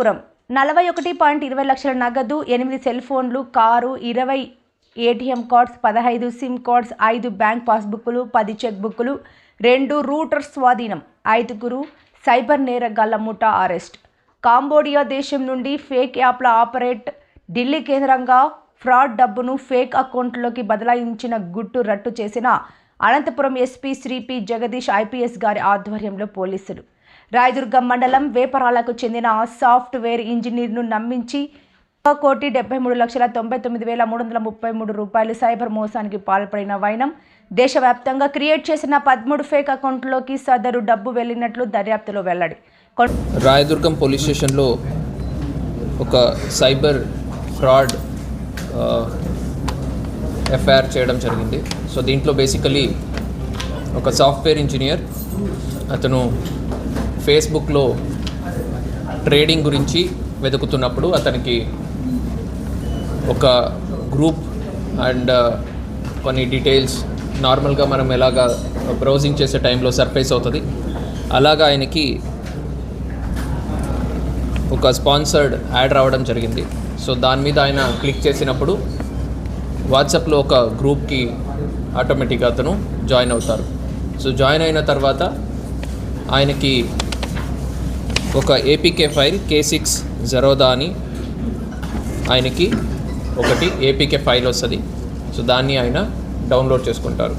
అనంతపురం నలభై ఒకటి పాయింట్ ఇరవై లక్షల నగదు ఎనిమిది సెల్ ఫోన్లు కారు ఇరవై ఏటీఎం కార్డ్స్ పదహైదు సిమ్ కార్డ్స్ ఐదు బ్యాంక్ పాస్బుక్లు పది చెక్ బుక్లు రెండు రూటర్ స్వాధీనం ఐదుగురు సైబర్ నేరగాళ్ళ ముఠా అరెస్ట్. కాంబోడియా దేశం నుండి ఫేక్ యాప్ల ఆపరేట్ ఢిల్లీ కేంద్రంగా ఫ్రాడ్ డబ్బును ఫేక్ అకౌంట్లోకి బదలాయించిన గుట్టు రట్టు చేసిన Anantapuram SP Shri P Jagadish IPS గారి ఆధ్వర్యంలో పోలీసులు. రాయదుర్గం మండలం వేపరాలకు చెందిన సాఫ్ట్వేర్ ఇంజనీర్ను నమ్మించి ఒక కోటి డెబ్బై మూడు లక్షల తొంభై తొమ్మిది వేల మూడు వందల ముప్పై మూడు రూపాయలు సైబర్ మోసానికి పాల్పడిన వైనం దేశవ్యాప్తంగా క్రియేట్ చేసిన పదమూడు ఫేక్ అకౌంట్లోకి సదరు డబ్బు వెళ్ళినట్లు దర్యాప్తులో వెల్లడి. రాయదుర్గం పోలీస్ స్టేషన్లో ఒక సైబర్ ఫ్రాడ్ ఎఫ్ఐఆర్ చేయడం జరిగింది. సో దీంట్లో బేసికలీ ఒక సాఫ్ట్వేర్ ఇంజనీర్ అతను ఫేస్బుక్లో ట్రేడింగ్ గురించి వెతుకుతున్నప్పుడు అతనికి ఒక గ్రూప్ అండ్ uh, కొన్ని డీటెయిల్స్ నార్మల్గా మనం ఎలాగా బ్రౌజింగ్ చేసే టైంలో సర్ఫేస్ అవుతుంది. అలాగా ఆయనకి ఒక స్పాన్సర్డ్ యాడ్ రావడం జరిగింది. సో దాని మీద ఆయన క్లిక్ చేసినప్పుడు వాట్సాప్లో ఒక గ్రూప్కి ఆటోమేటిక్గా అతను జాయిన్ అవుతారు. సో జాయిన్ అయిన తర్వాత ఆయనకి ఒక APK file K six Zerodha అని ఆయనకి ఒకటి ఏపీకే ఫైల్ వస్తుంది. సో దాన్ని ఆయన డౌన్లోడ్ చేసుకుంటారు.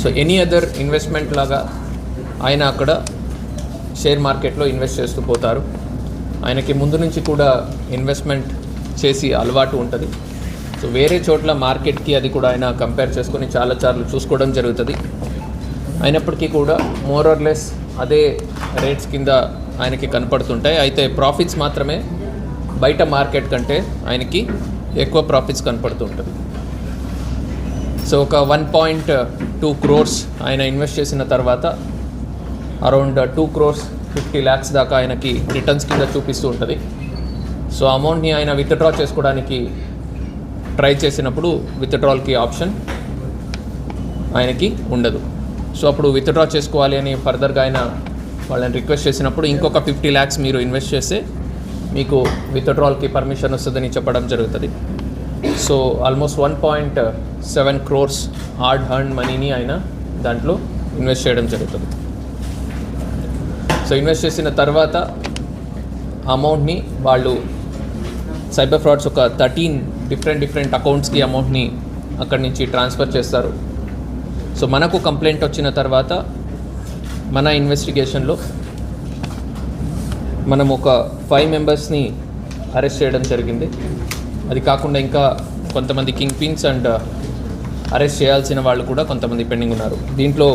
సో ఎనీ అదర్ ఇన్వెస్ట్మెంట్ లాగా ఆయన అక్కడ షేర్ మార్కెట్లో ఇన్వెస్ట్ చేస్తూ పోతారు. ఆయనకి ముందు నుంచి కూడా ఇన్వెస్ట్మెంట్ చేసి అలవాటు ఉంటుంది. సో వేరే చోట్ల మార్కెట్కి అది కూడా ఆయన కంపేర్ చేసుకొని చాలా సార్లు చూసుకోవడం జరుగుతుంది. అయినప్పటికీ కూడా మోర్ ఆర్ లెస్ అదే రేట్స్ కింద ఆయనకి కనపడుతుంటాయి. అయితే ప్రాఫిట్స్ మాత్రమే బయట మార్కెట్ కంటే ఆయనకి ఎక్కువ ప్రాఫిట్స్ కనపడుతుంటుంది. సో ఒక వన్ పాయింట్ టూ క్రోర్స్ ఆయన ఇన్వెస్ట్ చేసిన తర్వాత around two crores fifty lakhs దాకా ఆయనకి రిటర్న్స్ కింద చూపిస్తూ ఉంటుంది. సో అమౌంట్ని ఆయన విత్డ్రా చేసుకోవడానికి ట్రై చేసినప్పుడు విత్డ్రాల్కి ఆప్షన్ ఆయనకి ఉండదు. సో అప్పుడు విత్డ్రా చేసుకోవాలి అని ఫర్దర్గా ఆయన వాళ్ళని రిక్వెస్ట్ చేసినప్పుడు ఇంకొక ఫిఫ్టీ ల్యాక్స్ మీరు ఇన్వెస్ట్ చేస్తే మీకు విత్డ్రాల్కి పర్మిషన్ వస్తుందని చెప్పడం జరుగుతుంది. So almost one point seven crores hard earned మనీని ఆయన దాంట్లో ఇన్వెస్ట్ చేయడం జరుగుతుంది. సో ఇన్వెస్ట్ చేసిన తర్వాత అమౌంట్ని వాళ్ళు సైబర్ ఫ్రాడ్స్ ఒక థర్టీన్ డిఫరెంట్ డిఫరెంట్ అకౌంట్స్కి అమౌంట్ని అక్కడి నుంచి ట్రాన్స్ఫర్ చేస్తారు. సో మనకు కంప్లైంట్ వచ్చిన తర్వాత మన ఇన్వెస్టిగేషన్లో మనం ఒక ఫైవ్ మెంబర్స్ని అరెస్ట్ చేయడం జరిగింది. అది కాకుండా ఇంకా కొంతమంది కింగ్ పిన్స్ అండ్ అరెస్ట్ చేయాల్సిన వాళ్ళు కూడా కొంతమంది పెండింగ్ ఉన్నారు. దీంట్లో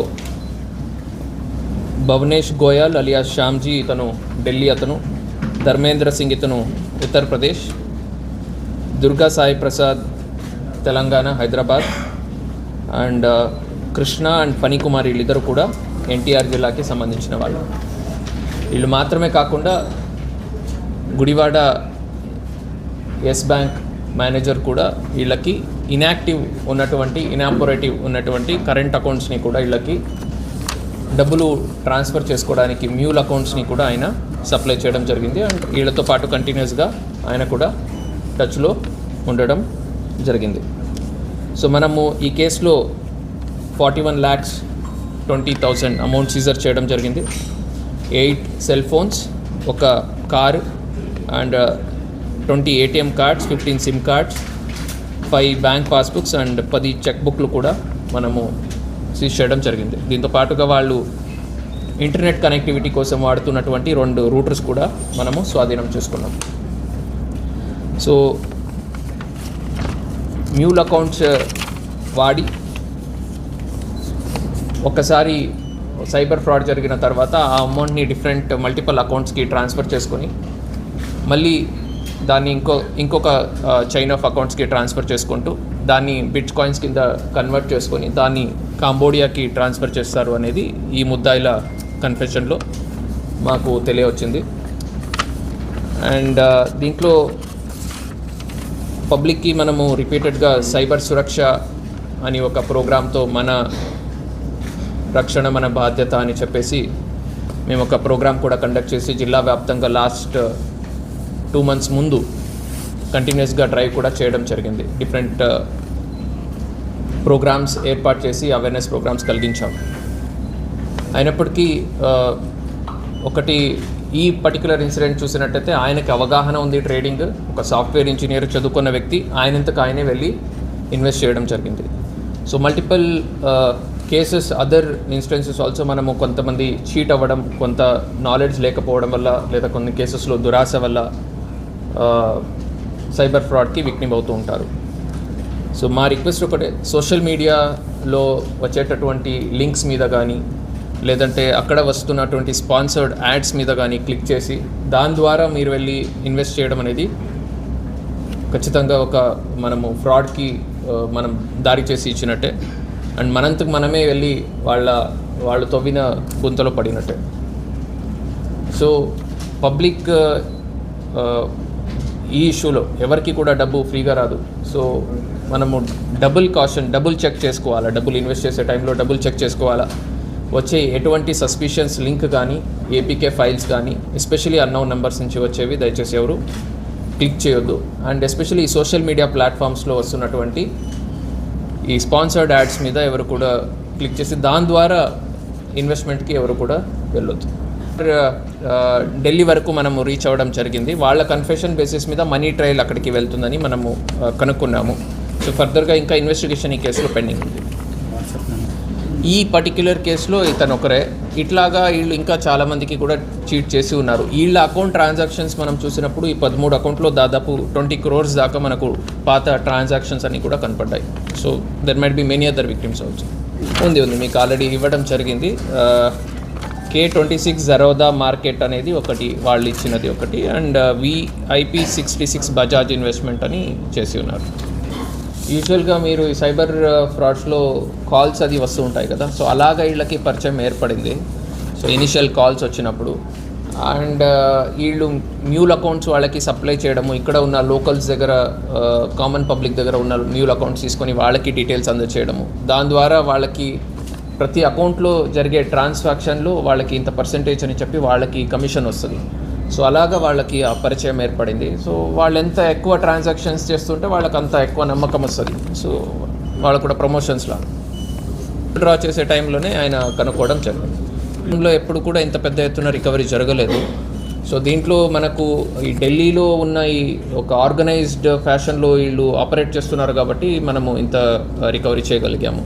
భవనేష్ గోయల్ అలియా శ్యామ్జీ ఇతను ఢిల్లీ అతను ధర్మేంద్ర సింగ్ ఇతను Uttar Pradesh Durga Sai Prasad Telangana Hyderabad and uh, Krishna and Phanikumar వీళ్ళిద్దరు కూడా ఎన్టీఆర్ జిల్లాకి సంబంధించిన వాళ్ళు. వీళ్ళు మాత్రమే కాకుండా గుడివాడ ఎస్ బ్యాంక్ మేనేజర్ కూడా వీళ్ళకి ఇన్యాక్టివ్ ఉన్నటువంటి ఇనాపరేటివ్ ఉన్నటువంటి కరెంట్ అకౌంట్స్ని కూడా వీళ్ళకి డబ్బులు ట్రాన్స్ఫర్ చేసుకోవడానికి మ్యూల్ అకౌంట్స్ని కూడా ఆయన సప్లై చేయడం జరిగింది. అండ్ వీళ్ళతో పాటు కంటిన్యూస్గా ఆయన కూడా టచ్లో ఉండడం జరిగింది. సో మనము ఈ కేసులో forty one lakhs twenty thousand amount seizure చేయడం జరిగింది. ఎయిట్ సెల్ ఫోన్స్ ఒక car and uh, twenty ATM cards fifteen SIM cards five bank passbooks and పది చెక్ బుక్లు కూడా మనము సీజ్ చేయడం జరిగింది. దీంతో పాటుగా వాళ్ళు ఇంటర్నెట్ కనెక్టివిటీ కోసం వాడుతున్నటువంటి రెండు రూటర్స్ కూడా మనము స్వాధీనం చేసుకున్నాం. సో మ్యూల్ అకౌంట్స్ uh, వాడి ఒక్కసారి సైబర్ ఫ్రాడ్ జరిగిన తర్వాత ఆ అమౌంట్ని డిఫరెంట్ మల్టిపల్ అకౌంట్స్కి ట్రాన్స్ఫర్ చేసుకొని మళ్ళీ దాన్ని ఇంకో ఇంకొక చైన్ ఆఫ్ అకౌంట్స్కి ట్రాన్స్ఫర్ చేసుకుంటూ దాన్ని బిట్ కాయిన్స్ కింద కన్వర్ట్ చేసుకొని దాన్ని కాంబోడియాకి ట్రాన్స్ఫర్ చేస్తారు అనేది ఈ ముద్దాయిల కన్ఫెషన్లో మాకు తెలియవచ్చింది అండ్ దీంట్లో పబ్లిక్కి మనము రిపీటెడ్గా సైబర్ సురక్ష అని ఒక ప్రోగ్రాంతో మన రక్షణ మన బాధ్యత అని చెప్పేసి మేము ఒక ప్రోగ్రామ్ కూడా కండక్ట్ చేసి జిల్లా వ్యాప్తంగా లాస్ట్ uh, టూ మంత్స్ ముందు కంటిన్యూస్గా డ్రైవ్ కూడా చేయడం జరిగింది. డిఫరెంట్ ప్రోగ్రామ్స్ uh, ఏర్పాటు చేసి అవేర్నెస్ ప్రోగ్రామ్స్ కలిగించాం. అయినప్పటికీ uh, ఒకటి ఈ పర్టికులర్ ఇన్సిడెంట్ చూసినట్టయితే ఆయనకి అవగాహన ఉంది ట్రేడింగ్ ఒక సాఫ్ట్వేర్ ఇంజనీర్ చదువుకున్న వ్యక్తి ఆయనంతకు ఆయనే వెళ్ళి ఇన్వెస్ట్ చేయడం జరిగింది. So multiple cases other instances also మనము కొంతమంది చీట్ అవ్వడం కొంత నాలెడ్జ్ లేకపోవడం వల్ల లేదా కొన్ని కేసెస్లో దురాశ వల్ల సైబర్ ఫ్రాడ్కి విక్టిమ్ అవుతూ ఉంటారు. సో మా రిక్వెస్ట్ ఒకటే సోషల్ మీడియాలో వచ్చేటటువంటి లింక్స్ మీద కానీ లేదంటే అక్కడ వస్తున్నటువంటి స్పాన్సర్డ్ యాడ్స్ మీద కానీ క్లిక్ చేసి దాని ద్వారా మీరు వెళ్ళి ఇన్వెస్ట్ చేయడం అనేది ఖచ్చితంగా ఒక మనము ఫ్రాడ్కి మనం దారి చేసి ఇచ్చినట్టే. అండ్ మనంతకు మనమే వెళ్ళి వాళ్ళ వాళ్ళు తవ్విన గుంతలో పడినట్టే. సో పబ్లిక్ ఈ ఇష్యూలో ఎవరికి కూడా డబ్బు ఫ్రీగా రాదు. సో మనము డబుల్ కాషన్ డబుల్ చెక్ చేసుకోవాలా? డబ్బులు ఇన్వెస్ట్ చేసే టైంలో డబుల్ చెక్ చేసుకోవాలా? వచ్చే ఎటువంటి సస్పిషన్స్ లింక్ కానీ ఏపీకే ఫైల్స్ కానీ ఎస్పెషలీ అన్నౌన్ నెంబర్స్ నుంచి వచ్చేవి దయచేసి ఎవరు క్లిక్ చేయొద్దు. అండ్ ఎస్పెషల్లీ ఈ సోషల్ మీడియా ప్లాట్ఫామ్స్లో వస్తున్నటువంటి ఈ స్పాన్సర్డ్ యాడ్స్ మీద ఎవరు కూడా క్లిక్ చేసి దాని ద్వారా ఇన్వెస్ట్మెంట్కి ఎవరు కూడా వెళ్ళొద్దు. ఢిల్లీ వరకు మనము రీచ్ అవ్వడం జరిగింది. వాళ్ళ కన్ఫెషన్ బేసిస్ మీద మనీ ట్రయల్ అక్కడికి వెళ్తుందని మనము కనుక్కున్నాము. సో ఫర్దర్గా ఇంకా ఇన్వెస్టిగేషన్ ఈ కేసులో పెండింగ్ ఉంది. ఈ పర్టిక్యులర్ కేసులో ఇతను ఒకరే ఇట్లాగా వీళ్ళు ఇంకా చాలామందికి కూడా చీట్ చేసి ఉన్నారు. వీళ్ళ అకౌంట్ ట్రాన్సాక్షన్స్ మనం చూసినప్పుడు ఈ పదమూడు అకౌంట్లో దాదాపు ట్వంటీ క్రోర్స్ దాకా మనకు పాత ట్రాన్సాక్షన్స్ అన్నీ కూడా కనపడ్డాయి. So there might be many other victims also ఉంది ఉంది. మీకు ఆల్రెడీ ఇవ్వడం జరిగింది. K twenty six Zerodha market అనేది ఒకటి వాళ్ళు ఇచ్చినది ఒకటి. And VIP sixty six Bajaj investment అని చేసి ఉన్నారు. యూజువల్గా మీరు ఈ సైబర్ ఫ్రాడ్స్లో కాల్స్ అది వస్తూ ఉంటాయి కదా. సో అలాగా వీళ్ళకి పరిచయం ఏర్పడింది. సో ఇనిషియల్ కాల్స్ వచ్చినప్పుడు. అండ్ వీళ్ళు న్యూల్ అకౌంట్స్ వాళ్ళకి సప్లై చేయడము ఇక్కడ ఉన్న లోకల్స్ దగ్గర కామన్ పబ్లిక్ దగ్గర ఉన్న న్యూల్ అకౌంట్స్ తీసుకొని వాళ్ళకి డీటెయిల్స్ అందచేయడము. దాని ద్వారా వాళ్ళకి ప్రతి అకౌంట్లో జరిగే ట్రాన్సాక్షన్లో వాళ్ళకి ఇంత పర్సంటేజ్ అని చెప్పి వాళ్ళకి కమిషన్ వస్తుంది. సో అలాగా వాళ్ళకి ఆ పరిచయం ఏర్పడింది. సో వాళ్ళు ఎంత ఎక్కువ ట్రాన్సాక్షన్స్ చేస్తుంటే వాళ్ళకి అంత ఎక్కువ నమ్మకం వస్తుంది. సో వాళ్ళు కూడా ప్రమోషన్స్లా డ్రా చేసే టైంలోనే ఆయన కనుక్కోవడం జరిగింది. దీంట్లో ఎప్పుడు కూడా ఇంత పెద్ద ఎత్తున రికవరీ జరగలేదు. సో దీంట్లో మనకు ఈ ఢిల్లీలో ఉన్న ఈ ఒక ఆర్గనైజ్డ్ ఫ్యాషన్లో వీళ్ళు ఆపరేట్ చేస్తున్నారు కాబట్టి మనము ఇంత రికవరీ చేయగలిగాము.